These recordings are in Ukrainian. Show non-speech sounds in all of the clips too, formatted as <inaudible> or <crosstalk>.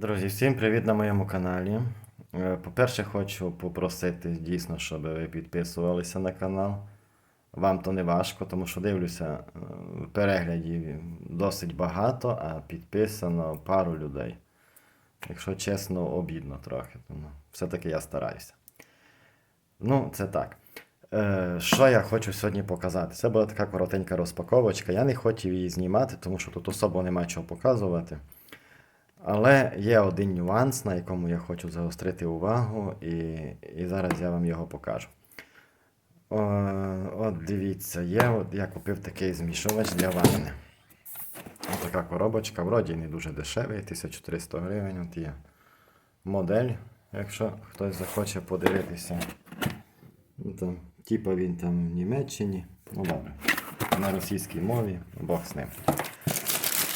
Друзі, всім привіт на моєму каналі. Е, По-перше, хочу попросити дійсно, щоб ви підписувалися на канал. Вам то не важко, тому що дивлюся, е, переглядів досить багато, а підписано пару людей. Якщо чесно, обідно трохи. Тому все-таки я стараюся. Ну, це так. Е, що я хочу сьогодні показати? Це була така коротенька розпаковочка. Я не хотів її знімати, тому що тут особо нема чого показувати. Але є один нюанс, на якому я хочу загострити увагу, і, і зараз я вам його покажу. О, от дивіться, є, от я купив такий змішувач для ванни. Ось така коробочка, вроді не дуже дешевий, 1300 гривень. От є модель, якщо хтось захоче подивитися. Ну, там, типа він там в Німеччині. Ну добре. На російській мові, Бог з ним.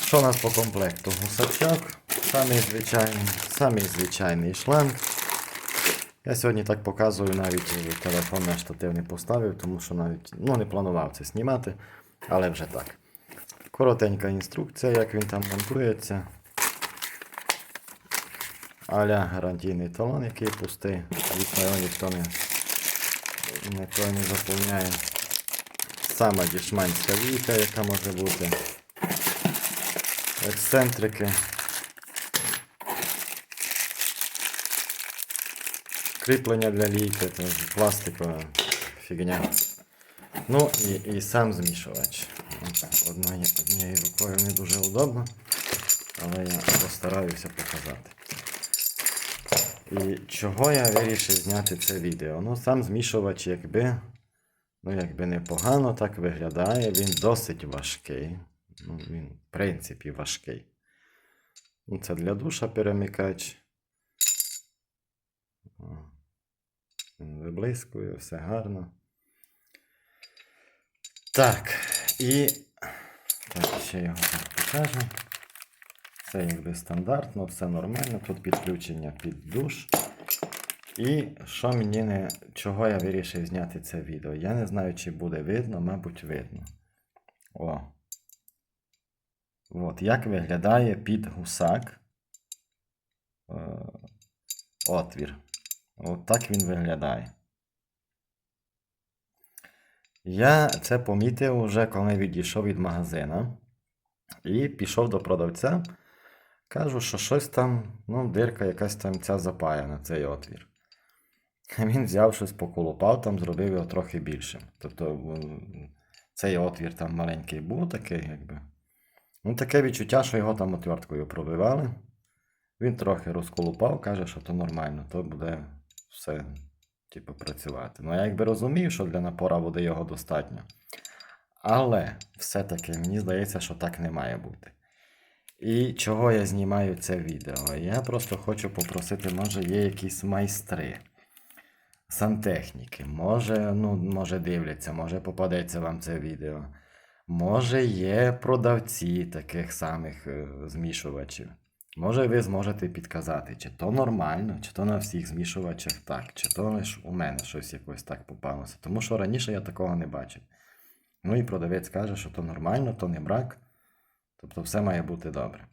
Що у нас по комплекту? Гусачок, самий звичайний, самий звичайний шланг. Я сьогодні так показую, навіть телефон на штатив не поставив, тому що навіть ну, не планував це знімати, але вже так. Коротенька інструкція, як він там монтується. Аля гарантійний талон, який пустий. Звісно, його ніхто не, ніхто не заповняє. Сама дішманська війка, яка може бути ексцентрики. Кріплення для лійки, пластикова фігня. Ну і, і сам змішувач. Одною, однією рукою не дуже удобно, але я постараюся показати. І чого я вирішив зняти це відео? Ну, сам змішувач, якби, ну, якби непогано так виглядає, він досить важкий. Ну, він, в принципі, важкий. Ну, Це для душа перемикач. Виблискує, все гарно. Так, і. Так, ще його покажу. Це якби стандартно, все нормально. Тут підключення під душ. І що мені не. Чого я вирішив зняти це відео? Я не знаю, чи буде видно, мабуть, видно. О. От, як виглядає під гусак е, отвір. От так він виглядає. Я це помітив вже, коли відійшов від магазина. І пішов до продавця. Кажу, що щось там, ну, дирка якась там ця запаяна, цей отвір. <laughs> Він взяв щось поколупав, там зробив його трохи більшим. Тобто цей отвір там маленький був такий, якби. Ну, таке відчуття, що його там отверткою пробивали. Він трохи розколупав, каже, що то нормально, то буде все, типу, працювати. Ну, я якби розумів, що для напора води його достатньо. Але все-таки мені здається, що так не має бути. І чого я знімаю це відео? Я просто хочу попросити, може, є якісь майстри, сантехніки, може, ну, може дивляться, може попадеться вам це відео. Може, є продавці таких самих е, змішувачів. Може, ви зможете підказати, чи то нормально, чи то на всіх змішувачах так, чи то лише у мене щось якось так попалося. Тому що раніше я такого не бачив. Ну і продавець каже, що то нормально, то не брак. Тобто все має бути добре.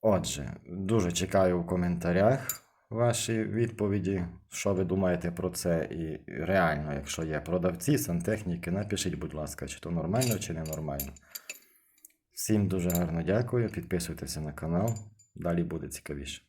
Отже, дуже чекаю в коментарях ваші відповіді, що ви думаєте про це. І реально, якщо є продавці, сантехніки, напишіть, будь ласка, чи то нормально, чи не нормально. Всім дуже гарно дякую. Підписуйтеся на канал. Далі буде цікавіше.